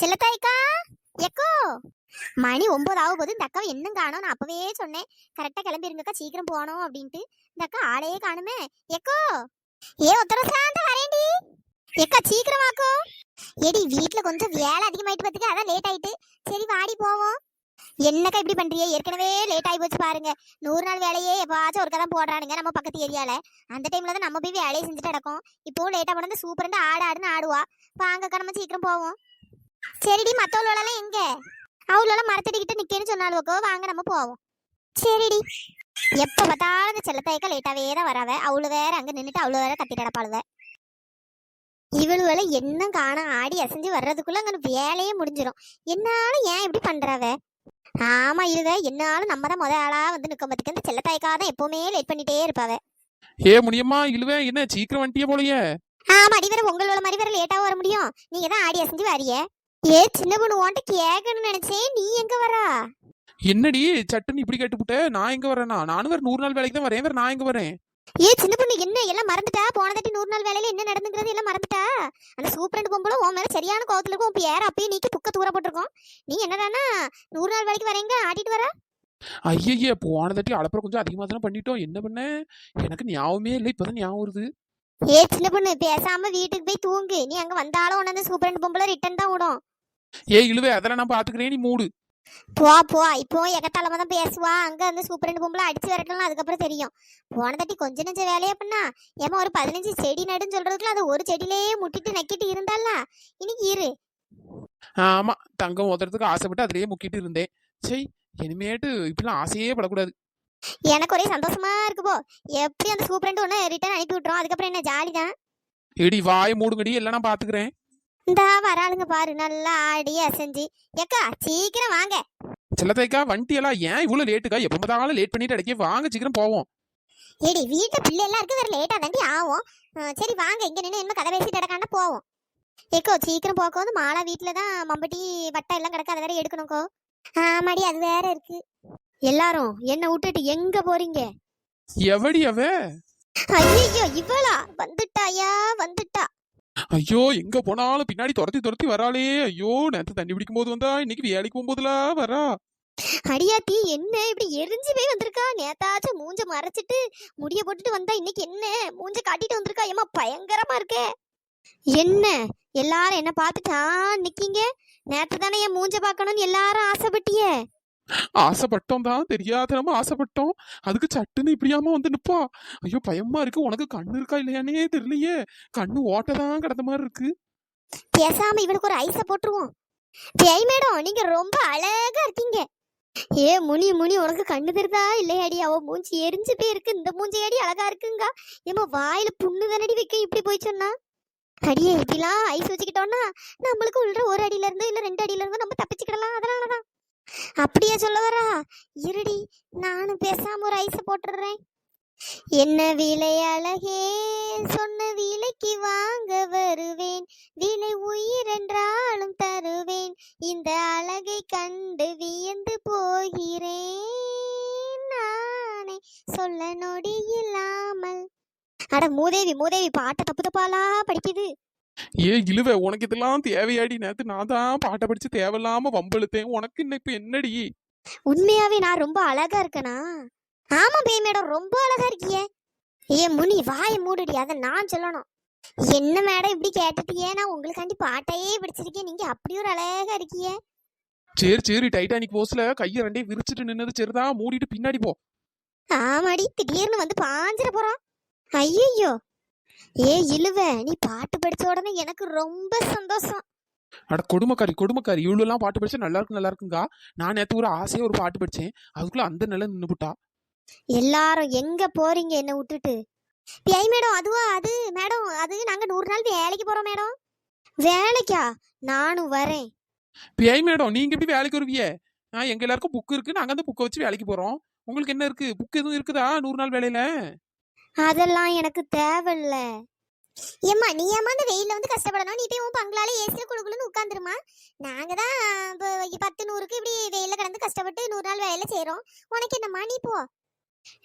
செல்லத்தாய்க்கா? Echo? மணி ஒன்பது ஆகும் போது இந்த அக்காவை என்ன காணும் நான் அப்பவே சொன்னேன். கரெக்டா கிளம்பிருங்கக்கா சீக்கிரம் போகணும் அப்படின்ட்டு. இந்த அக்கா ஆளையே காணுமே. எக்கோ? ஏ உத்தர சாந்த வரேன்டி. எக்கா சீக்கிரம் வாக்கோ. ஏடி வீட்ல கொஞ்சம் வேலை அதிகமாயிட்டு பார்த்துக்க அதான் லேட் ஆயிட்டு. சரி வாடி போவோம். என்னக்கா இப்படி பண்றியே ஏற்கனவே லேட் ஆகி போச்சு பாருங்க. நூறு நாள் வேலையே எப்பாச்சும் ஒருக்கா தான் போடுறானுங்க நம்ம பக்கத்து ஏரியால. அந்த டைம்ல தான் நம்ம போய் வேலையை செஞ்சுட்டு நடக்கும் இப்போ லேட்டா போனது சூப்பரண்டு ஆடு ஆடுன்னு ஆடுவா. வாங்கக்கா நம்ம சீக்கிரம் போவோம். சரிடி மத்தவளெல்லாம் எங்க? அவளெல்லாம் மரத்தடிக்கிட்டு நிக்கேன்னு சொன்னாலுக்கோ வாங்க நம்ம போவோம். சரிடி. எப்ப பார்த்தாலும் இந்த செல்லத்தாய்க்கா லேட்டாவே தான் வராவ. அவளு வேற அங்க நின்னுட்டு அவளு வேற கத்திட்டு அடப்பாளுவ இவளுவல என்ன காண ஆடி அசைஞ்சு வர்றதுக்குள்ள அங்க வேலையே முடிஞ்சிரும். என்னாலும் ஏன் இப்படி பண்றவ? ஆமா இழுவ. என்னாலும் நம்ம தான் முத ஆளா வந்து நிக்க பத்துக்கு. இந்த செல்லத்தாய்க்கா தான் எப்பவுமே லேட் பண்ணிட்டே இருப்பாவ. ஏ முடியுமா? இழுவேன் என்ன சீக்கிரம் வந்துட்டியே போலயே. ஆமா அடி வேற உங்களோட மாதிரி வேற லேட்டாக வர முடியும். நீங்க தான் ஆடி அசைஞ்சு வாரிய ஏ சின்ன பொண்ணு உன்ட்ட கேட்கணும்னு நினைச்சேன். நீ எங்க வரா? என்னடி சட்டுன்னு இப்படி கேட்டுப்புட்ட? நான் எங்க வரேனா? நானும் வேற நூறு நாள் வேலைக்கு தான் வரேன். வேற நான் எங்க வரேன்? ஏ சின்ன பொண்ணு என்ன? எல்லாம் மறந்துட்டா? போன தட்டி நூறு நாள் வேலையில என்ன நடந்துங்கிறது எல்லாம் மறந்துட்டா? அந்த சூப்பரண்ட் பொம்பளை உன் மேல சரியான கோவத்துல இருக்கும். உன் பேர் அப்பயே நீக்கி புக்க தூர போட்டிருக்கோம். நீ என்னடானா நூறு நாள் வேலைக்கு வரேங்க ஆடிட்டு வர? ஐயய்ய போன தட்டி அளப்புற கொஞ்சம் அதிகமா தானே பண்ணிட்டோம். என்ன பண்ண? எனக்கு ஞாபகமே இல்லை. இப்பதான் ஞாபகம் வருது. ஏ சின்ன பொண்ணு பேசாம வீட்டுக்கு போய் தூங்கு. நீ அங்க வந்தாலும் உன அந்த சூப்பரண்ட் பொம்பளை ரிட்டன் தான் விடும். ஏ இழுவே அதெல்லாம் நான் பாத்துக்கிறேன் நீ மூடு. போ போ. இப்போ எகத்தாலமா தான் பேசுவா. அங்க அந்த சூப்பரண்ட் பொம்பளை அடிச்சு விரட்டலாம் அதுக்கப்புறம் தெரியும். போன தட்டி கொஞ்ச நெஞ்ச வேலையா பண்ணா? ஏமா ஒரு பதினஞ்சு செடி நடுன்னு சொல்றதுக்குள்ள அது ஒரு செடியிலேயே முட்டிட்டு நக்கிட்டு இருந்தால இன்னைக்கு இரு. ஆமா தங்கம் ஓதுறதுக்கு ஆசைப்பட்டு அதிலேயே முக்கிட்டு இருந்தேன். சரி இனிமேட்டு இப்படிலாம் ஆசையே படக்கூடாது. எனக்கு ஒரே சந்தோஷமா இருக்கு போ. எப்படி அந்த சூப்பரண்ட் ஒன்று ரிட்டர்ன் அனுப்பி விட்டுரும்? அதுக்கப்புறம் என்ன? ஜாலி தான் எடி வாய மூடுங்கடி. எல்லாம் நான் பாத்துக்கிறேன். இந்தா வராளுங்க பாரு. நல்லா ஆடி அசைஞ்சு. ஏக்கா சீக்கிரம் வாங்க. செல்லத்தைக்கா வண்டியெல்லாம் ஏன் இவ்வளவு லேட்டுக்கா எப்ப பார்த்தாலும் லேட் பண்ணிட்டு அடைக்க வாங்க சீக்கிரம் போவோம். ஏடி வீட்டுல பிள்ளை எல்லாம் இருக்கு வேற லேட்டா தாண்டி ஆகும் சரி வாங்க. இங்க நின்று என்ன கதை பேசிட்டு கிடக்காண்டா போவோம். ஏக்கோ சீக்கிரம் போக்கோ. வந்து மாலா வீட்டுல தான் மம்பட்டி வட்டை எல்லாம் கிடக்கு அதை வேற எடுக்கணும்க்கோ. ஆமாடி அது வேற இருக்கு. எல்லாரும் என்ன விட்டுட்டு எங்க போறீங்க? எவடி அவ? ஐயோ இவளா? வந்துட்டாயா? வந்துட்டா. ஐயோ எங்க போனாலும் பின்னாடி துரத்தி துரத்தி வராளே. ஐயோ நேத்து தண்ணி பிடிக்கும் போது வந்தா இன்னைக்கு வேலைக்கு போகும்போதுலாம் வரா. அடியாத்தி என்ன? இப்படி எரிஞ்சு போய் வந்திருக்கா? நேத்தாச்சும் மூஞ்ச மறைச்சிட்டு முடிய போட்டுட்டு வந்தா இன்னைக்கு என்ன? மூஞ்ச காட்டிட்டு வந்திருக்கா? ஏமா பயங்கரமா இருக்கே. என்ன? எல்லாரும் என்ன பார்த்துட்டா நிக்கீங்க? நேத்து தானே என் மூஞ்ச பார்க்கணும்னு எல்லாரும் ஆசைப்பட்டியே. ஆசைப்பட்டோம் தான் தெரியாதனமா ஆசைப்பட்டோம். அதுக்கு சட்டுன்னு இப்படியாம வந்து நிப்பா. ஐயோ பயமா இருக்கு. உனக்கு கண்ணு இருக்கா இல்லையானே தெரியலையே. கண்ணு ஓட்டதான் கிடந்த மாதிரி இருக்கு. பேசாம இவனுக்கு ஒரு ஐஸ போட்டுருவோம். ஜெய் மேடம் நீங்க ரொம்ப அழகா இருக்கீங்க. ஏ முனி முனி உனக்கு கண்ணு தெரிதா இல்லையாடி? அவ மூஞ்சி எரிஞ்சு போயிருக்கு இந்த மூஞ்சி அடி அழகா இருக்குங்க. ஏமா வாயில புண்ணு தானடி வைக்க இப்படி போய் சொன்னா? அடியே இப்படிலாம் ஐஸ் வச்சுக்கிட்டோம்னா நம்மளுக்கு உள்ள ஒரு அடியில இருந்து இல்ல ரெண்டு அடியில இருந்து நம்ம தப்பிச்சுக்கிடலாம். அதனாலதான். அப்படியே சொல்ல வரா? இருடி நானும் பேசாம ஒரு ஐஸ் போட்டுடுறேன். என்ன விலை அழகே சொன்ன விலைக்கு வாங்க வருவேன். விலை உயிர் என்றாலும் தருவேன். இந்த அழகை கண்டு வியந்து போகிறேன் நானே. சொல்ல நொடி இல்லாமல். அட மூதேவி மூதேவி பாட்டை தப்பு தப்பாலா படிக்குது? ஏ இழுவ உனக்கு இதெல்லாம் தேவையாடி. நேத்து நான் தான் பாட்டை படிச்சு தேவையில்லாம வம்பெழுத்தேன். உனக்கு இன்னும் இப்ப என்னடி? உண்மையாவே நான் ரொம்ப அழகா இருக்கனா? ஆமா பேய் மேடம் ரொம்ப அழகா இருக்கியே. ஏ முனி வாய மூடுடி. அதை நான் சொல்லணும். என்ன மேடம் இப்படி கேட்டுட்டியே? நான் உங்களுக்காண்டி பாட்டையே படிச்சிருக்கேன். நீங்க அப்படி ஒரு அழகா இருக்கியே. சரி சரி டைட்டானிக் போஸ்ல கைய ரெண்டையும் விரிச்சிட்டு நின்னது சரிதான். மூடிட்டு பின்னாடி போ. ஆமாடி திடீர்னு வந்து பாஞ்சிர போறான் ஐயோ ஏ இழுவ நீ பாட்டு படிச்ச உடனே எனக்கு ரொம்ப சந்தோஷம். அட கொடுமைக்காரி கொடுமைக்காரி இவ்வளவு எல்லாம் பாட்டு படிச்சா நல்லா இருக்கு நல்லா இருக்குங்கா. நான் நேத்து ஒரு ஆசையா ஒரு பாட்டு படிச்சேன். அதுக்குள்ள அந்த நிலை நின்னுபுட்டா எல்லாரும் எங்க போறீங்க என்ன விட்டுட்டு? பேய் மேடம் அதுவா அது? மேடம் அது நாங்க நூறு நாள் வேலைக்கு போறோம் மேடம். வேலைக்கா? நானும் வரேன். பேய் மேடம் நீங்க எப்படி வேலைக்கு வருவியே? நான் எங்க எல்லாருக்கும் புக் இருக்கு. நாங்க அந்த புக்கை வச்சு வேலைக்கு போறோம். உங்களுக்கு என்ன இருக்கு? புக் எதுவும் இருக்குதா நூறு நாள் வேலையில? அதெல்லாம் எனக்கு தேவையில்ல. ஏம்மா நீ ஏமா அந்த வெயிலில் வந்து கஷ்டப்படணும்? நீ போய் உன் பங்களால ஏசியில் குழுக்குழுன்னு உட்காந்துருமா நாங்க தான் இப்போ பத்து நூறுக்கு இப்படி வெயிலில் கிடந்து கஷ்டப்பட்டு நூறு நாள் வேலை செய்யறோம் உனக்கு என்னம்மா? நீ போ.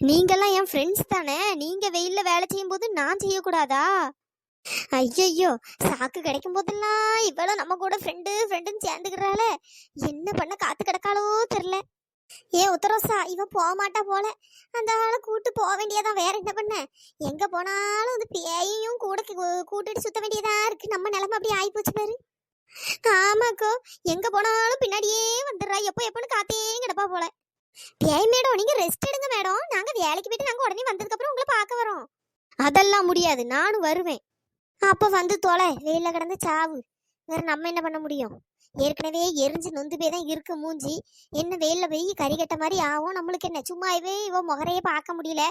நீங்கெல்லாம் என் ஃப்ரெண்ட்ஸ் தானே? நீங்க வெயில்ல வேலை செய்யும் போது நான் செய்யக்கூடாதா? ஐயையோ சாக்கு கிடைக்கும் போதெல்லாம் இவ்வளவு நம்ம கூட ஃப்ரெண்டு ஃப்ரெண்டுன்னு சேர்ந்துக்கிறாள. என்ன பண்ண காத்து கிடக்காளோ தெரியல. ஏ உத்தரோசா இவன் போக மாட்டா போல. அந்த ஆளை கூட்டு போக வேண்டியதான். வேற என்ன பண்ண? எங்க போனாலும் அந்த பேயையும் கூட கூட்டிட்டு சுத்த வேண்டியதா இருக்கு. நம்ம நிலைமை அப்படி ஆயிப்போச்சு பாரு. ஆமாக்கோ. எங்க போனாலும் பின்னாடியே வந்துடுறா. எப்போ எப்போன்னு காத்தே கிடப்பா போல. பேய் மேடம் நீங்க ரெஸ்ட் எடுங்க மேடம். நாங்க வேலைக்கு போயிட்டு நாங்க உடனே வந்ததுக்கு அப்புறம் உங்களை பார்க்க வரோம். அதெல்லாம் முடியாது. நானும் வருவேன். அப்ப வந்து தொலை. வெயில கிடந்து சாவு. வேற நம்ம என்ன பண்ண முடியும்? ஏற்கனவே எரிஞ்சு நொந்து போய் தான் இருக்கு மூஞ்சி. என்ன வெயிலில் போய் கறி கட்ட மாதிரி ஆகும்? நம்மளுக்கு என்ன? சும்மாவே இவ முகரையே பார்க்க முடியல.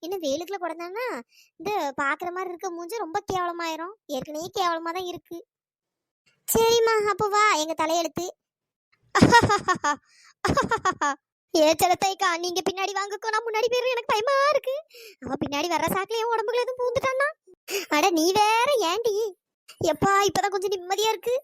இன்னும் வெயிலுக்குள்ள கொடுத்தான்னா இந்த பார்க்குற மாதிரி இருக்க மூஞ்சி ரொம்ப கேவலமாயிரும். ஏற்கனவே கேவலமாக தான் இருக்கு. சரிம்மா அப்போ வா. எங்கள் தலையெழுத்து. ஏ செலத்தைக்கா நீங்க பின்னாடி வாங்கக்கோ. நான் முன்னாடி போயிரு எனக்கு பயமா இருக்கு. அவன் பின்னாடி வர்ற சாக்குல என் உடம்புக்குள்ள எதுவும் பூந்துட்டான்னா? அட நீ வேற ஏண்டி? எப்பா இப்பதான் கொஞ்சம் நிம்மதியா இருக்கு.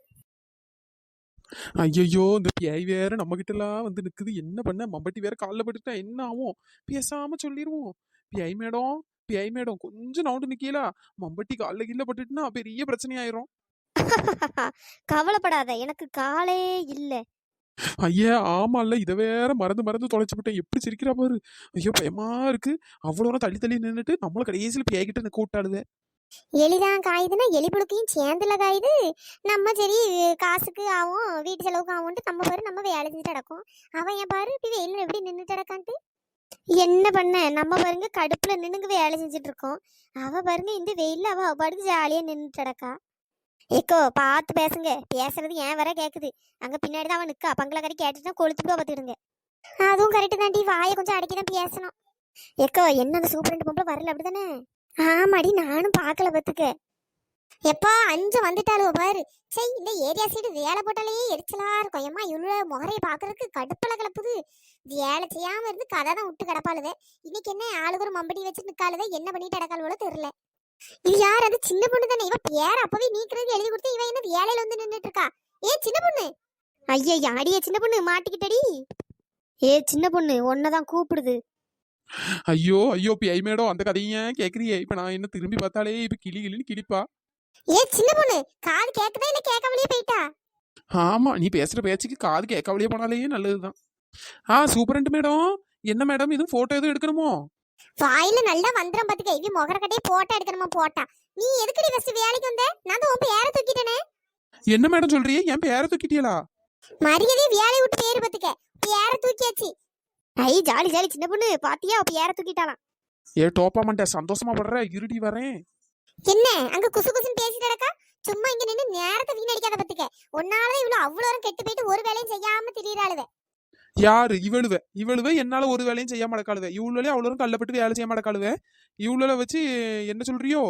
ஐயையோ இந்த பியாய் வேற நம்ம கிட்ட எல்லாம் வந்து நிக்குது. என்ன பண்ண? மம்பட்டி வேற கால்ல பட்டுட்டா என்ன ஆகும்? பேசாம சொல்லிடுவோம் பியாய் மேடம் பியாய் மேடம் கொஞ்சம் நவுண்டு நிக்கலா மம்பட்டி கால்ல கீழ பட்டுட்டுனா பெரிய பிரச்சனை ஆயிரும் கவலைப்படாத எனக்கு காலே இல்ல. ஐயா ஆமால்ல. இதை வேற மறந்து மறந்து தொலைச்சு விட்டேன். எப்படி சிரிக்கிறா பாரு. ஐயோ பயமா இருக்கு. அவ்வளோ தள்ளி தள்ளி நின்னுட்டு நம்மள கடைசியில் பியாய்கிட்ட நிக்க விட்டாளுவே எலிதான் காயுதுன்னா எலி புழுக்கையும் சேர்ந்துல காயுது. நம்ம சரி காசுக்கு ஆகும் வீட்டு செலவுக்கு ஆகும்ட்டு நம்ம பாரு நம்ம வேலை செஞ்சுட்டு கிடக்கும். அவன் ஏன் பாரு இப்படி வெயில்ல எப்படி நின்றுட்டு கிடக்கான்ட்டு? என்ன பண்ண? நம்ம பாருங்க கடுப்புல நின்னுங்க வேலை செஞ்சுட்டு இருக்கோம். அவ பாருங்க இந்த வெயில்ல அவ அவ பாட்டுக்கு ஜாலியா நின்றுட்டு கிடக்கா. ஏக்கோ பார்த்து பேசுங்க. பேசுறது ஏன் வர கேக்குது? அங்க பின்னாடி தான் அவன் நிக்கா. பங்கள கறி கேட்டுட்டு கொளுத்துட்டு பார்த்துடுங்க அதுவும் கரெக்டு தாண்டி வாயை கொஞ்சம் அடக்கி தான் பேசணும். ஏக்கோ என்ன அந்த சூப்பரண்ட் பொம்பளை வரல அப்படிதானே ஆமாடி நானும் பார்க்கல பத்துக்க. எப்பா அஞ்சு வந்துட்டாளுவ பாரு. சை இந்த ஏரியா சைடு வேலை போட்டாலே எரிச்சலா இருக்கும். ஏமா இவ்வளவு முகரைய பாக்குறதுக்கு கடுப்பல கிளப்புது. வேலை செய்யாம இருந்து கதை தான் விட்டு கிடப்பாளுவே. இன்னைக்கு என்ன ஆளுக்கு ஒரு மம்படி வச்சு நிக்காளுவே? என்ன பண்ணிட்டு கிடக்காளுவோ தெரியல. இது யார் அது? சின்ன பொண்ணு தானே. இவ பேர அப்பவே நீக்கிறது எழுதி கொடுத்து இவன் என்ன வேலையில வந்து நின்றுட்டு இருக்கா ஏ சின்ன பொண்ணு? ஐயா அடியே சின்ன பொண்ணு மாட்டிக்கிட்டடி. ஏ சின்ன பொண்ணு ஒன்னதான் கூப்பிடுது. ஐயோ ஐயோ பியாய் மேடம் அந்த கதையை கேக்குறியே? இப்ப நான் என்ன திரும்பி பார்த்தாலே இப்ப கிளி கிளின்னு கிளிப்பா? ஏ சின்ன பொண்ணு காது கேக்குதா இல்ல கேட்காமலே போயிட்டா? ஆமா நீ பேசுற பேச்சுக்கு காது கேட்காமலே போனாலே நல்லதுதான். ஆ சூப்பரண்ட் மேடம். என்ன மேடம் இது போட்டோ எதுவும் எடுக்கணுமோ? வாயில நல்லா வந்துடும் பாத்துக்க. இவ முகர கட்டையே போட்டா எடுக்கணுமா போட்டா. நீ எதுக்குடி ஃபர்ஸ்ட் வேலைக்கு வந்த? நான் தான் உன் பேர தூக்கிட்டேனே. என்ன மேடம் சொல்றியே என் பேரை தூக்கிட்டியலா? மரியாதை வேலையை விட்டு பேரு பாத்துக்க. பேர தூக்கியாச்சு. ஐ ஜாலி ஜாலி. சின்ன பொண்ணு பாத்தியா? அவ பேர தூக்கிட்டாலாம். ஏ டோப்பா மண்ட சந்தோஷமா படுற? இருடி வரேன். என்ன? அங்க குசு குசுன்னு பேசிட்டு கிடக்கா? சும்மா இங்க நின்னு நேரத்தை வீணடிக்காத பாத்துக்க. உன்னாலதான் இவ்வளவு அவ்வளவு நேரம் கெட்டு போயிட்டு ஒரு வேலையும் செய்யாம திரியறாளுவ. யாரு? இவளுவ. இவளுவ என்னால ஒரு வேலையும் செய்ய மாட்டக்காளுவ இவ்வளோ அவ்வளோ கல்லப்பட்டு வேலை செய்ய மாட்டக்காளுவ இவ்வளோ வச்சு என்ன சொல்றியோ?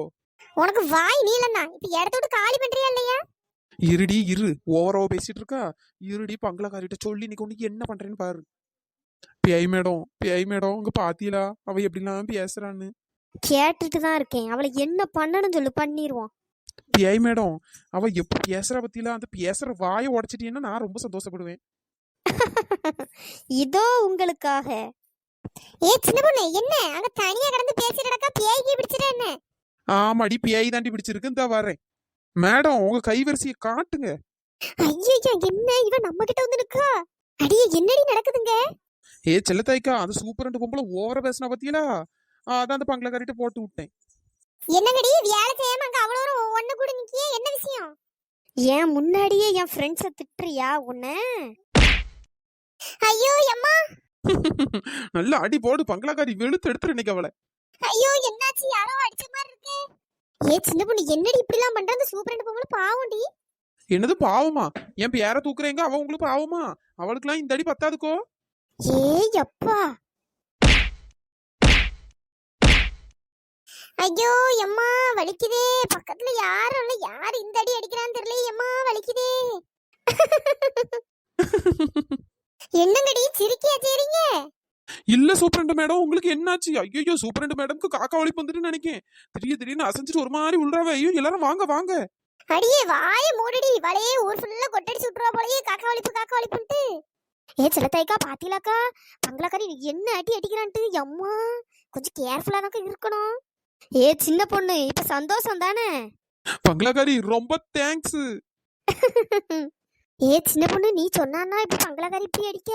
உனக்கு வாய் நீளம்னா இப்ப இடத்த விட்டு காலி பண்றியா இல்லையா? இருடி இரு. ஓவரோ பேசிட்டு இருக்கா? இருடி பங்களாக்காரிட்ட சொல்லி நீ உனக்கு என்ன பண்றேன்னு பாரு. பிஐ மேடம் பிஐ மேடம் உங்க பாத்தீங்களா? அவ எப்படிலாம் பேசுறான்னு. கேட்டுட்டு தான் இருக்கேன். அவளை என்ன பண்ணணும் சொல்லு பண்ணிடுவோம் பிஐ மேடம் அவ எப்ப பேசுற பத்தியில அந்த பேசுற வாயை உடைச்சிட்டீங்கன்னா நான் ரொம்ப சந்தோஷப்படுவேன். இதோ உங்களுக்காக. ஏ சின்ன பொண்ணு என்ன? அங்க தனியா கடந்து பேசிட்டு கிடக்கா? பேய்க்கு பிடிச்சிட்ட என்ன? ஆமாடி பிஐ தாண்டி பிடிச்சிருக்கு. இந்த வரேன். மேடம் உங்க கைவரிசையை காட்டுங்க. ஐயோ என்ன? இவன் நம்ம கிட்ட வந்து நிக்கா? அடியே என்னடி நடக்குதுங்க? ஏ செல்லத்தாய்க்கா அந்த சூப்பர் ரெண்டு பொம்பளை ஓவர பேசினா பத்தியலா அதான் அந்த பங்களாக்காரிட்ட போட்டு விட்டேன். என்னங்கடி வேலை செய்யாம அங்க அவ்வளோ ஒண்ணு கூட நிக்கியே? என்ன விஷயம்? ஏன் முன்னாடியே என் ஃப்ரெண்ட்ஸ திட்டுறியா உன்ன? ஐயோ அம்மா நல்ல அடி போடு பங்களாக்காரி வெளுத்து எடுத்துரு இன்னைக்கு அவளை. ஐயோ என்னாச்சு? யாரோ அடிச்ச மாதிரி இருக்கு. ஏ சின்ன பொண்ணு என்னடி இப்படி எல்லாம் பண்ற? அந்த சூப்பர் ரெண்டு பொம்பளை பாவம்டி. என்னது பாவமா? என் பேர தூக்குறேங்க அவ உங்களுக்கு பாவமா? அவளுக்குலாம் இந்த அடி பத்தாதுக்கோ? ஏய் அப்பா ஐயோ எம்மா வலிக்குதே. பக்கத்துல யாரும் இல்ல. யார் இந்த அடி அடிக்கிறான்னு தெரியல. எம்மா வலிக்குதே. என்னங்கடி சிரிக்கியா சரிங்க? இல்ல சூப்பரண்ட் மேடம். உங்களுக்கு என்னாச்சு? ஐயோ சூப்பரண்ட் மேடம்க்கு காக்கா வலிப்பு வந்துட்டு நினைக்கேன். திடீர் திடீர்னு அசைஞ்சிட்டு ஒரு மாதிரி உள்ளாவ ஐயோ எல்லாரும் வாங்க வாங்க. அடியே வாய மூடிடி. வலையே ஊர் ஃபுல்லா கொட்டடிச்சு விட்டுருவா போலயே. காக்கா வலிப்பு காக்கா வலிப்புன்ட்டு. ஏ சிலத்தாய்க்கா பாத்தீங்களாக்கா? பங்களாக்காரி என்ன அடி அடிக்கிறான்ட்டு? எம்மா கொஞ்சம் கேர்ஃபுல்லா தான் இருக்கணும். ஏ சின்ன பொண்ணு இப்ப சந்தோஷம் தானே? பங்களாக்காரி ரொம்ப தேங்க்ஸ் ஏ சின்ன பொண்ணு நீ சொன்னான்னா இப்ப பங்களாக்காரி இப்படி அடிக்க?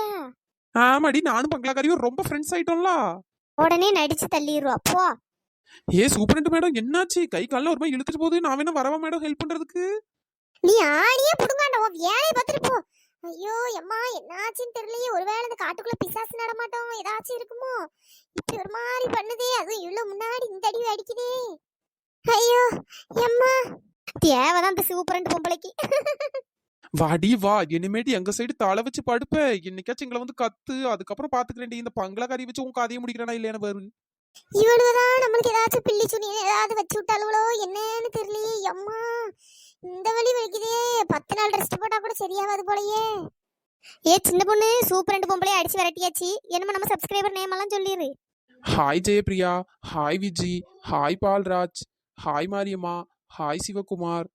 ஆமாடி நானும் பங்களாக்காரியும் ரொம்ப ஃப்ரெண்ட்ஸ் ஆயிட்டோம்ல. உடனே நடிச்சு தள்ளிடுவா போ. ஏ சூப்பரண்ட் மேடம் என்னாச்சு? கை காலில் ஒரு மாதிரி இழுத்துட்டு போகுது நான் வேணா வரவா மேடம் ஹெல்ப் பண்றதுக்கு? நீ ஆணியே புடுங்காண்ட உன் வேலையை பார்த்துட்டு போ. ஐயோ எம்மா என்னாச்சுன்னு தெரியலையே. ஒருவேளை இந்த காட்டுக்குள்ள பிசாசு நடமாட்டோம் ஏதாச்சும் இருக்குமோ? இப்படி ஒரு மாதிரி பண்ணுதே. அதுவும் இவ்வளவு முன்னாடி இந்த அடி அடிக்குதே. ஐயோ எம்மா. தேவைதான் இந்த சூப்பரண்ட் பொம்பளைக்கு. வாடி வா. இனிமேட்டு எங்க சைடு தலை வச்சு படுப்ப. என்னைக்காச்சும் எங்களை வந்து கத்து. அதுக்கப்புறம் பாத்துக்கிறேன் இந்த பங்களாக்காரி வச்சு உன் கதையை முடிக்கிறேனா இல்லையான பாரு. இவ்வளவுதான் நம்மளுக்கு ஏதாச்சும் பில்லி சுனி ஏதாவது வச்சு விட்டாலுங்களோ என்னன்னு தெரியலையே. அம்மா இந்த வழி வலிக்குதே. பத்து நாள் ரெஸ்ட் போட்டா கூட சரியாகாது போலயே. ஏ சின்ன பொண்ணு சூப்பர் ரெண்டு பொம்பளையே அடிச்சு விரட்டியாச்சு. என்னமோ நம்ம சப்ஸ்கிரைபர் நேம் எல்லாம் சொல்லிடு hi Jayapriya hi Viji hi Paulraj hi Mariamma hi Sivakumar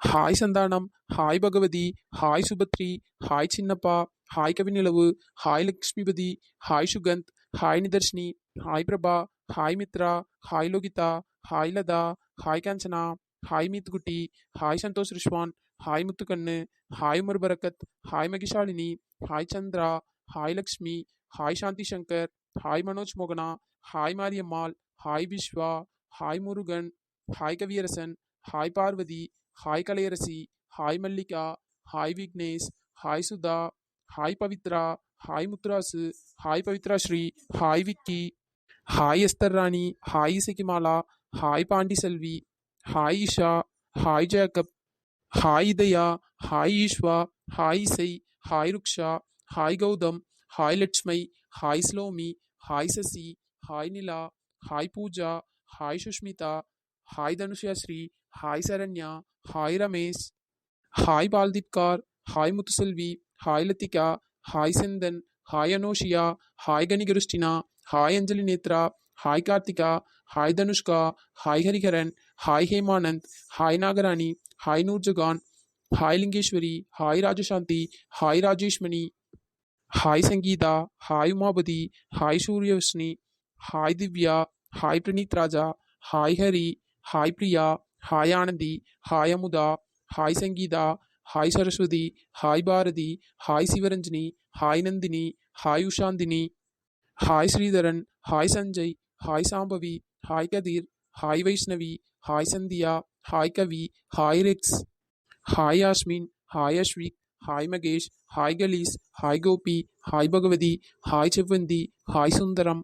hi Santhanam hi Bhagavathi hi Subathri hi Chinnappa hi Kavinilavu hi Lakshmipathi hi Sukanth hi Nitharshini hi Prabha hi Mithra hi Lohitha hi Latha hi Kanchana hi Kutty hi Santhosh Rizwan hi Muthukannu hi Umar Barakath hi Mahishalini hi Chandra hi Lakshmi hi Shanthi Shankar hi Manoj மோகனா hi Mariammal hi Viswa hi Murugan hi Kaviyarasan hi Parvathi hi Kalaiyarasi hi Mallika hi Vignesh hi Sudha hi Pavithra hi Muthurasu hi Pavithra Sri hi Vicky hi Esther Rani hi Isaikumala hi Pandi Selvi hi Isha hi Jacob hi Ithaya hi Eeswa hi Isai hi Ruksha hi Gautham hi Latchumai hi Slomi hi Sasi hi Nila hi Pooja hi Sushmitha hi Dhanushasri hi Saranya hi Ramesh hi Baldeep Kaur hi Muthuselvi hi Lathika hi Senthan hi Anoshiya hi Kanikrishtina hi Anjali Nethra hi Karthika hi Dhanushka hi Hariharan hi Hemanand hi Nagarani hi Noorjahan hi Lingeswari hi Rajashanthi hi Rajeshmani. Hi Sangeetha hi Umapathi hi Suriyavasni hi Divya hi Praneeth Raja hi Hari hi Priya hi Anandhi hi Amudha hi Sangeetha hi Saraswathi hi Bharathi hi Sivaranjini hi Nandhini hi Ushanthini hi Sridharan hi Sanjay hi Sambavi hi Kathir hi Vaishnavi hi Sandhya hi Kavi hi Rex hi Yasmin hi Ashvik hi Mahesh hi Kalees hi Gopi hi Bhagavathi hi Sevvanthi hi Sundaram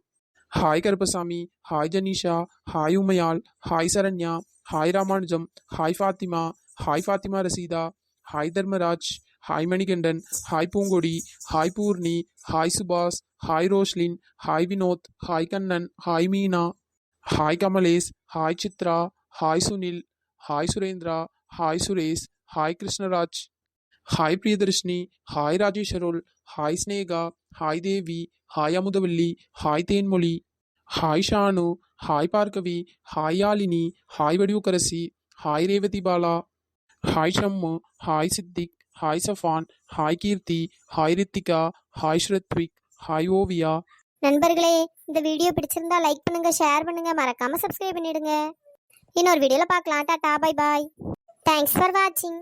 hi Karuppasamy hi Janeesha hi Umaiyal hi Saranya hi Ramanujam hi Fathima hi Fathima Rasheeda hi Dharmaraj hi Manikandan hi Poongodi hi Poorni hi Subash hi Roshlin hi Vinoth hi Kannan hi Meena hi Kamalesh hi Chitra hi Sunil hi Surendra hi Suresh hi Krishnaraj hi Priyadharshini hi Rajesh Arul hi Sneha hi Devi hi Amudhavalli hi Thenmozhi hi Shanu hi Bhargavi hi Yazhini hi Vadivukkarasi hi Revathi Bala hi Shammu hi Siddique hi Safan hi Keerthi hi Rithika hi Srathvik hi Oviya நண்பர்களே இந்த video பிடிச்சிருந்தா like பண்ணுங்க share பண்ணுங்க மறக்காம subscribe பண்ணிடுங்க. இன்னொரு வீடியோல பார்க்கலாம். Tata bye bye thanks for வாட்சிங்